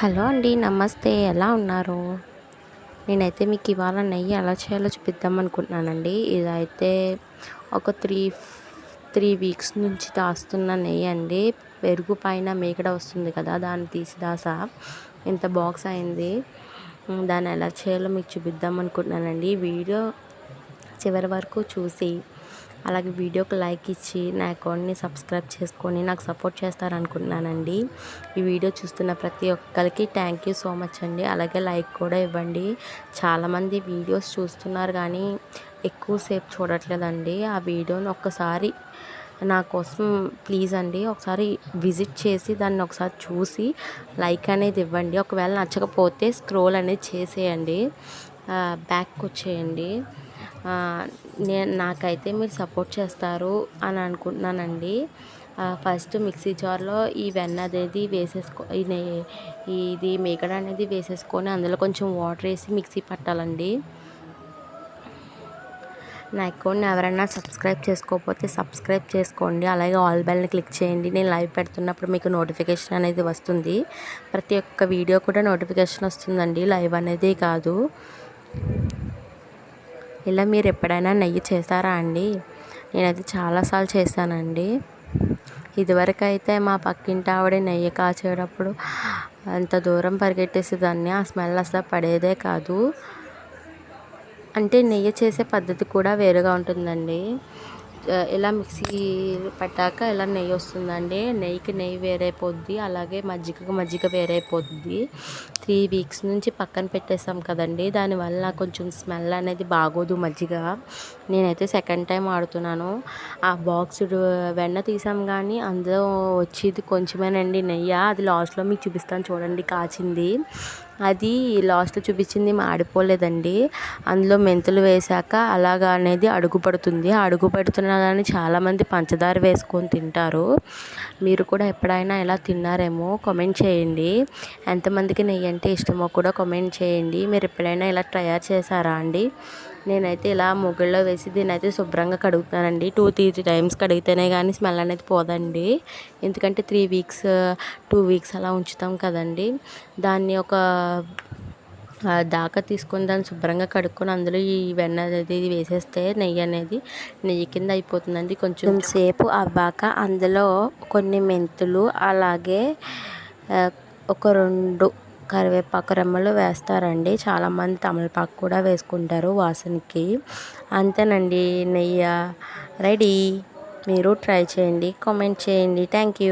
Hello అండి నమస్తే. ఎలా ఉన్నారు? నేనైతే మీకు ఇవాళ నెయ్యి ఎలా చేయాలో చూపిద్దాం అనుకుంటున్నానండి. ఇదైతే ఒక త్రీ త్రీ వీక్స్ నుంచి దాస్తున్న నెయ్యి అండి. పెరుగు పైన మేకడ వస్తుంది కదా దాన్ని తీసి దాసా. ఇంత బాక్స్ అయింది. దాన్ని ఎలా చేయాలో మీకు చూపిద్దాం అనుకుంటున్నానండి. వీడియో చివరి వరకు చూసి అలాగే వీడియోకి లైక్ ఇచ్చి నా అకౌంట్ని సబ్స్క్రైబ్ చేసుకొని నాకు సపోర్ట్ చేస్తారనుకుంటున్నానండి. ఈ వీడియో చూస్తున్న ప్రతి ఒక్కరికి థ్యాంక్ యూ సో మచ్ అండి. అలాగే లైక్ కూడా ఇవ్వండి. చాలామంది వీడియోస్ చూస్తున్నారు కానీ ఎక్కువసేపు చూడట్లేదండి. ఆ వీడియోని ఒక్కసారి నా కోసం ప్లీజ్ అండి ఒకసారి విజిట్ చేసి దాన్ని ఒకసారి చూసి లైక్ అనేది ఇవ్వండి. ఒకవేళ నచ్చకపోతే స్క్రోల్ అనేది చేసేయండి. బ్యాక్ వచ్చేయండి. నేను నాకైతే మీరు సపోర్ట్ చేస్తారు అని అనుకుంటున్నానండి. ఫస్ట్ మిక్సీ జార్లో ఈ వెన్న అనేది వేసేసుకో ఇది మేకడ అనేది వేసేసుకొని అందులో కొంచెం వాటర్ వేసి మిక్సీ పట్టాలండి. నా అకౌంట్ని ఎవరైనా సబ్స్క్రైబ్ చేసుకోకపోతే సబ్స్క్రైబ్ చేసుకోండి. అలాగే ఆల్ బెల్ని క్లిక్ చేయండి. నేను లైవ్ పెడుతున్నప్పుడు మీకు నోటిఫికేషన్ అనేది వస్తుంది. ప్రతి ఒక్క వీడియో కూడా నోటిఫికేషన్ వస్తుందండి. లైవ్ అనేది కాదు. ఇలా మీరు ఎప్పుడైనా నెయ్యి చేశారా అండి? నేనైతే చాలాసార్లు చేశానండి. ఇదివరకు అయితే మా పక్కింటి ఆవిడ నెయ్యి కాచేటప్పుడు అంత దూరం పరిగెట్టేసేదాన్ని ఆ స్మెల్ అసలు పడేదే కాదు. అంటే నెయ్యి చేసే పద్ధతి కూడా వేరుగా ఉంటుందండి. ఇలా మిక్సీ పట్టాక ఇలా నెయ్యి వస్తుందండి నెయ్యికి నెయ్యి వేరైపోద్ది అలాగే మజ్జిగకు మజ్జిగ వేరైపోద్ది. త్రీ వీక్స్ నుంచి పక్కన పెట్టేసాం కదండి దానివల్ల కొంచెం స్మెల్ అనేది బాగోదు మజ్జిగ. నేనైతే సెకండ్ టైం ఆడుతున్నాను ఆ బాక్స్ వెన్న తీసాం కానీ అందులో వచ్చేది కొంచెమేనండి నెయ్యి అది లాస్ట్లో మీకు చూపిస్తాను చూడండి కాచింది. అది లాస్ట్లో చూపించింది మాడిపోలేదండి అందులో మెంతులు వేశాక అలాగా అనేది అడుగుపడుతుంది అడుగుపడుతున్నా కానీ చాలామంది పంచదార వేసుకొని తింటారు. మీరు కూడా ఎప్పుడైనా ఇలా తిన్నారేమో కామెంట్ చేయండి. ఎంతమందికి నెయ్యి అంటే ఇష్టమో కూడా కామెంట్ చేయండి. మీరు ఎప్పుడైనా ఇలా తయారు చేశారా అండి? నేనైతే ఇలా ముగ్గుల్లో వేసి దీన్ని అయితే శుభ్రంగా కడుగుతానండి. టూ త్రీ టైమ్స్ కడిగితేనే కానీ స్మెల్ అనేది పోదండి. ఎందుకంటే త్రీ వీక్స్ టూ వీక్స్ అలా ఉంచుతాం కదండి. దాన్ని ఒక దాకా తీసుకొని దాన్ని శుభ్రంగా కడుక్కొని అందులో ఈ వెన్న అనేది వేసేస్తే నెయ్యి అనేది నెయ్యి కింద అయిపోతుందండి. కొంచెం సేపు అవ్వాక అందులో కొన్ని మెంతులు అలాగే ఒక రెండు కరివేపాకు రెమ్మలు వేస్తారండి. చాలామంది తమలపాకు కూడా వేసుకుంటారు వాసనకి. అంతేనండి నెయ్యి రెడీ. మీరు ట్రై చేయండి కామెంట్ చేయండి. Thank you